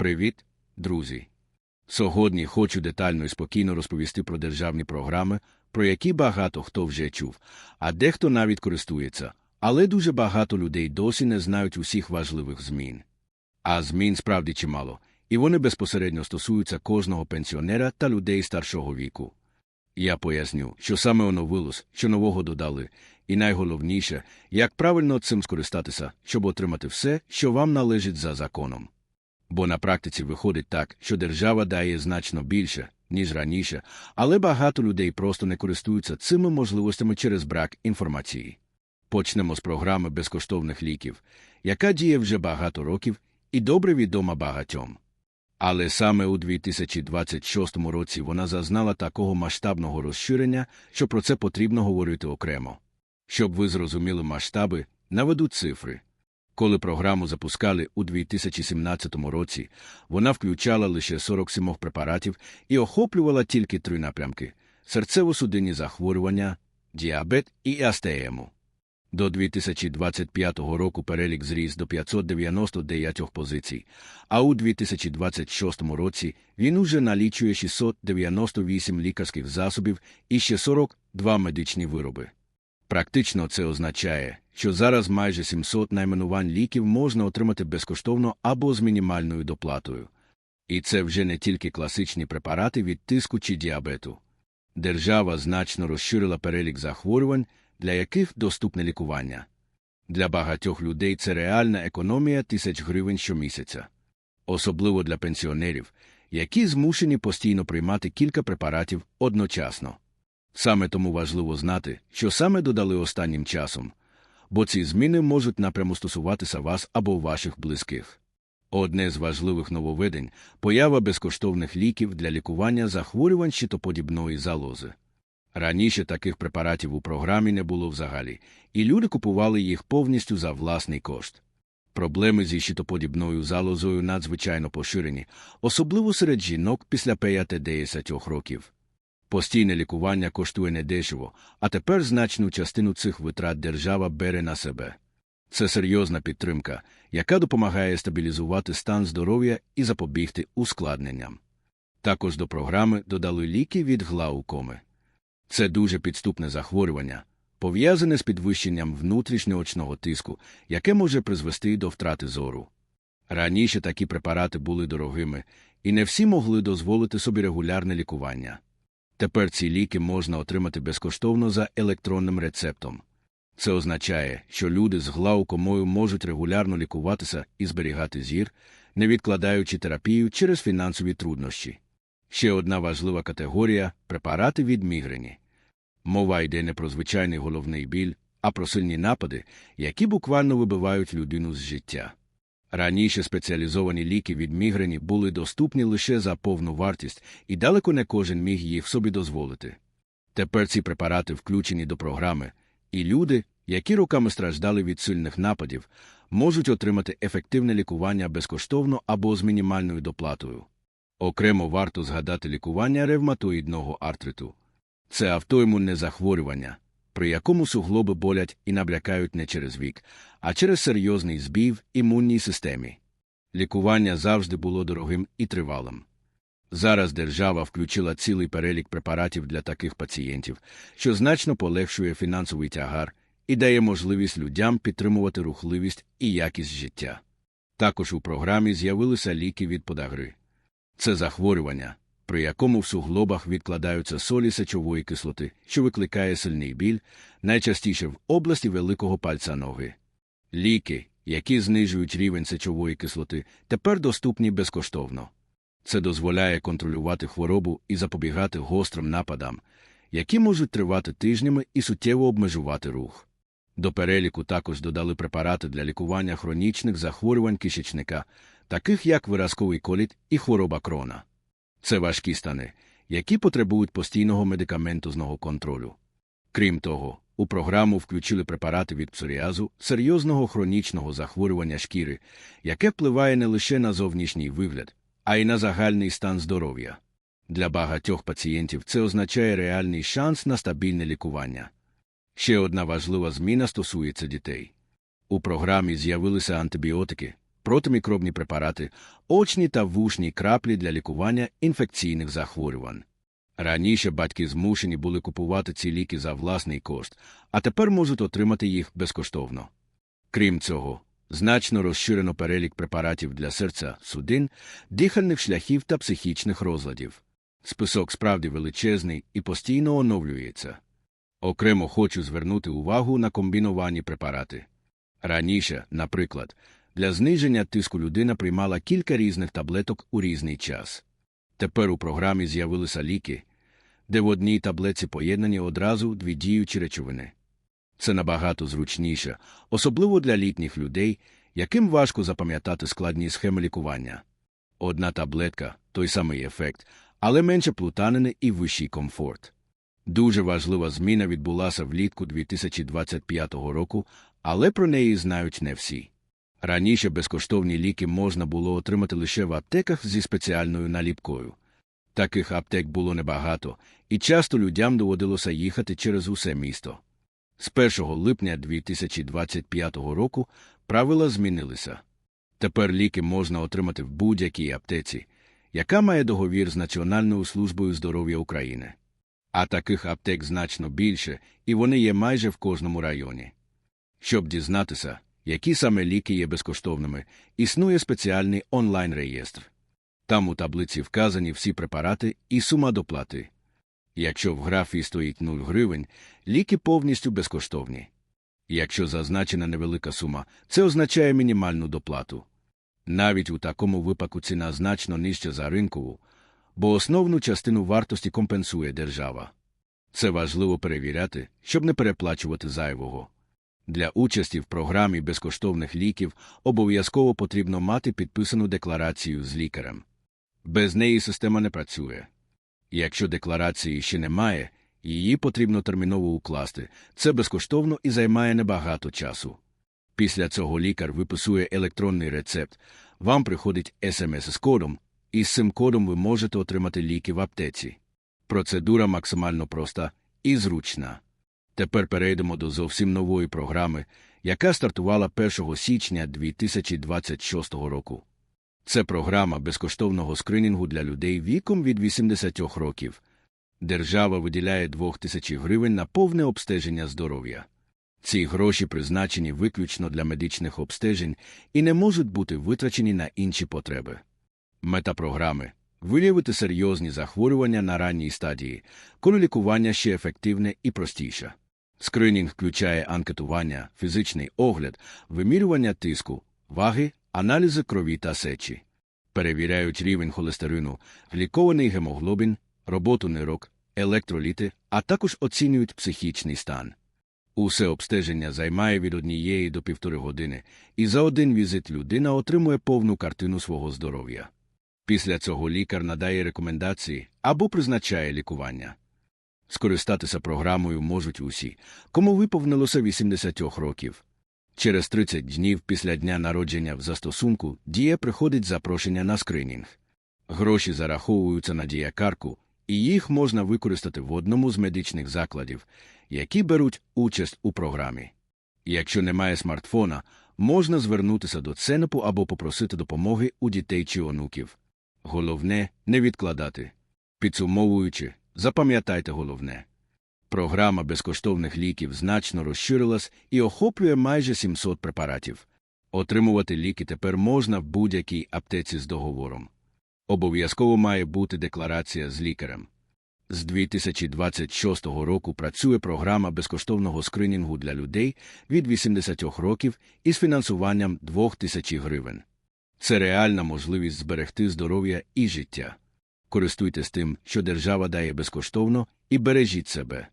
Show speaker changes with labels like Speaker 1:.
Speaker 1: Привіт, друзі! Сьогодні хочу детально і спокійно розповісти про державні програми, про які багато хто вже чув, а дехто навіть користується, але дуже багато людей досі не знають усіх важливих змін. А змін справді чимало, і вони безпосередньо стосуються кожного пенсіонера та людей старшого віку. Я поясню, що саме оновилось, що нового додали, і найголовніше, як правильно цим скористатися, щоб отримати все, що вам належить за законом. Бо на практиці виходить так, що держава дає значно більше, ніж раніше, але багато людей просто не користуються цими можливостями через брак інформації. Почнемо з програми безкоштовних ліків, яка діє вже багато років і добре відома багатьом. Але саме у 2026 році вона зазнала такого масштабного розширення, що про це потрібно говорити окремо. Щоб ви зрозуміли масштаби, наведу цифри. Коли програму запускали у 2017 році, вона включала лише 47 препаратів і охоплювала тільки три напрямки серцево-судинні захворювання, діабет і астеему. До 2025 року перелік зріс до 599 позицій, а у 2026 році він уже налічує 698 лікарських засобів і ще 42 медичні вироби. Практично це означає, що зараз майже 700 найменувань ліків можна отримати безкоштовно або з мінімальною доплатою. І це вже не тільки класичні препарати від тиску чи діабету. Держава значно розширила перелік захворювань, для яких доступне лікування. Для багатьох людей це реальна економія тисяч гривень щомісяця. Особливо для пенсіонерів, які змушені постійно приймати кілька препаратів одночасно. Саме тому важливо знати, що саме додали останнім часом, бо ці зміни можуть напряму стосуватися вас або ваших близьких. Одне з важливих нововведень – поява безкоштовних ліків для лікування захворювань щитоподібної залози. Раніше таких препаратів у програмі не було взагалі, і люди купували їх повністю за власний кошт. Проблеми зі щитоподібною залозою надзвичайно поширені, особливо серед жінок після 5-10 років. Постійне лікування коштує недешево, а тепер значну частину цих витрат держава бере на себе. Це серйозна підтримка, яка допомагає стабілізувати стан здоров'я і запобігти ускладненням. Також до програми додали ліки від глаукоми. Це дуже підступне захворювання, пов'язане з підвищенням внутрішньоочного тиску, яке може призвести до втрати зору. Раніше такі препарати були дорогими, і не всі могли дозволити собі регулярне лікування. Тепер ці ліки можна отримати безкоштовно за електронним рецептом. Це означає, що люди з глаукомою можуть регулярно лікуватися і зберігати зір, не відкладаючи терапію через фінансові труднощі. Ще одна важлива категорія препарати від мігрені. Мова йде не про звичайний головний біль, а про сильні напади, які буквально вибивають людину з життя. Раніше спеціалізовані ліки від мігрені були доступні лише за повну вартість, і далеко не кожен міг їх собі дозволити. Тепер ці препарати включені до програми, і люди, які роками страждали від сильних нападів, можуть отримати ефективне лікування безкоштовно або з мінімальною доплатою. Окремо варто згадати лікування ревматоїдного артриту. Це автоімунне захворювання, при якому суглоби болять і наблякають не через вік, а через серйозний збій в імунній системі. Лікування завжди було дорогим і тривалим. Зараз держава включила цілий перелік препаратів для таких пацієнтів, що значно полегшує фінансовий тягар і дає можливість людям підтримувати рухливість і якість життя. Також у програмі з'явилися ліки від подагри. Це захворювання, при якому в суглобах відкладаються солі сечової кислоти, що викликає сильний біль, найчастіше в області великого пальця ноги. Ліки, які знижують рівень сечової кислоти, тепер доступні безкоштовно. Це дозволяє контролювати хворобу і запобігати гострим нападам, які можуть тривати тижнями і суттєво обмежувати рух. До переліку також додали препарати для лікування хронічних захворювань кишечника, таких як виразковий коліт і хвороба крона. Це важкі стани, які потребують постійного медикаментозного контролю. Крім того, у програму включили препарати від псоріазу, серйозного хронічного захворювання шкіри, яке впливає не лише на зовнішній вигляд, а й на загальний стан здоров'я. Для багатьох пацієнтів це означає реальний шанс на стабільне лікування. Ще одна важлива зміна стосується дітей. У програмі з'явилися антибіотики, протимікробні препарати, очні та вушні краплі для лікування інфекційних захворювань. Раніше батьки змушені були купувати ці ліки за власний кошт, а тепер можуть отримати їх безкоштовно. Крім цього, значно розширено перелік препаратів для серця, судин, дихальних шляхів та психічних розладів. Список справді величезний і постійно оновлюється. Окремо хочу звернути увагу на комбіновані препарати. Раніше, наприклад, для зниження тиску людина приймала кілька різних таблеток у різний час. Тепер у програмі з'явилися ліки, де в одній таблетці поєднані одразу дві діючі речовини. Це набагато зручніше, особливо для літніх людей, яким важко запам'ятати складні схеми лікування. Одна таблетка той самий ефект, але менше плутанини і вищий комфорт. Дуже важлива зміна відбулася влітку 2025 року, але про неї знають не всі. Раніше безкоштовні ліки можна було отримати лише в аптеках зі спеціальною наліпкою. Таких аптек було небагато, і часто людям доводилося їхати через усе місто. З 1 липня 2025 року правила змінилися. Тепер ліки можна отримати в будь-якій аптеці, яка має договір з Національною службою здоров'я України. А таких аптек значно більше, і вони є майже в кожному районі. Щоб дізнатися, які саме ліки є безкоштовними, існує спеціальний онлайн-реєстр. Там у таблиці вказані всі препарати і сума доплати. Якщо в графі стоїть 0 гривень, ліки повністю безкоштовні. Якщо зазначена невелика сума, це означає мінімальну доплату. Навіть у такому випадку ціна значно нижча за ринкову, бо основну частину вартості компенсує держава. Це важливо перевіряти, щоб не переплачувати зайвого. Для участі в програмі безкоштовних ліків обов'язково потрібно мати підписану декларацію з лікарем. Без неї система не працює. Якщо декларації ще немає, її потрібно терміново укласти. Це безкоштовно і займає небагато часу. Після цього лікар виписує електронний рецепт, вам приходить смс з кодом, і з цим кодом ви можете отримати ліки в аптеці. Процедура максимально проста і зручна. Тепер перейдемо до зовсім нової програми, яка стартувала 1 січня 2026 року. Це програма безкоштовного скринінгу для людей віком від 80 років. Держава виділяє 2000 гривень на повне обстеження здоров'я. Ці гроші призначені виключно для медичних обстежень і не можуть бути витрачені на інші потреби. Мета програми виявити серйозні захворювання на ранній стадії, коли лікування ще ефективне і простіше. Скринінг включає анкетування, фізичний огляд, вимірювання тиску, ваги, аналізи крові та сечі. Перевіряють рівень холестерину, глікований гемоглобін, роботу нирок, електроліти, а також оцінюють психічний стан. Усе обстеження займає від однієї до півтори години, і за один візит людина отримує повну картину свого здоров'я. Після цього лікар надає рекомендації або призначає лікування. Скористатися програмою можуть усі, кому виповнилося 80 років. Через 30 днів після дня народження в застосунку дія приходить запрошення на скринінг. Гроші зараховуються на діякарку, і їх можна використати в одному з медичних закладів, які беруть участь у програмі. Якщо немає смартфона, можна звернутися до ЦЕНОПу або попросити допомоги у дітей чи онуків. Головне не відкладати. Підсумовуючи, запам'ятайте головне. Програма безкоштовних ліків значно розширилась і охоплює майже 700 препаратів. Отримувати ліки тепер можна в будь-якій аптеці з договором. Обов'язково має бути декларація з лікарем. З 2026 року працює програма безкоштовного скринінгу для людей від 80 років із фінансуванням 2000 гривень. Це реальна можливість зберегти здоров'я і життя. Користуйтесь тим, що держава дає безкоштовно, і бережіть себе.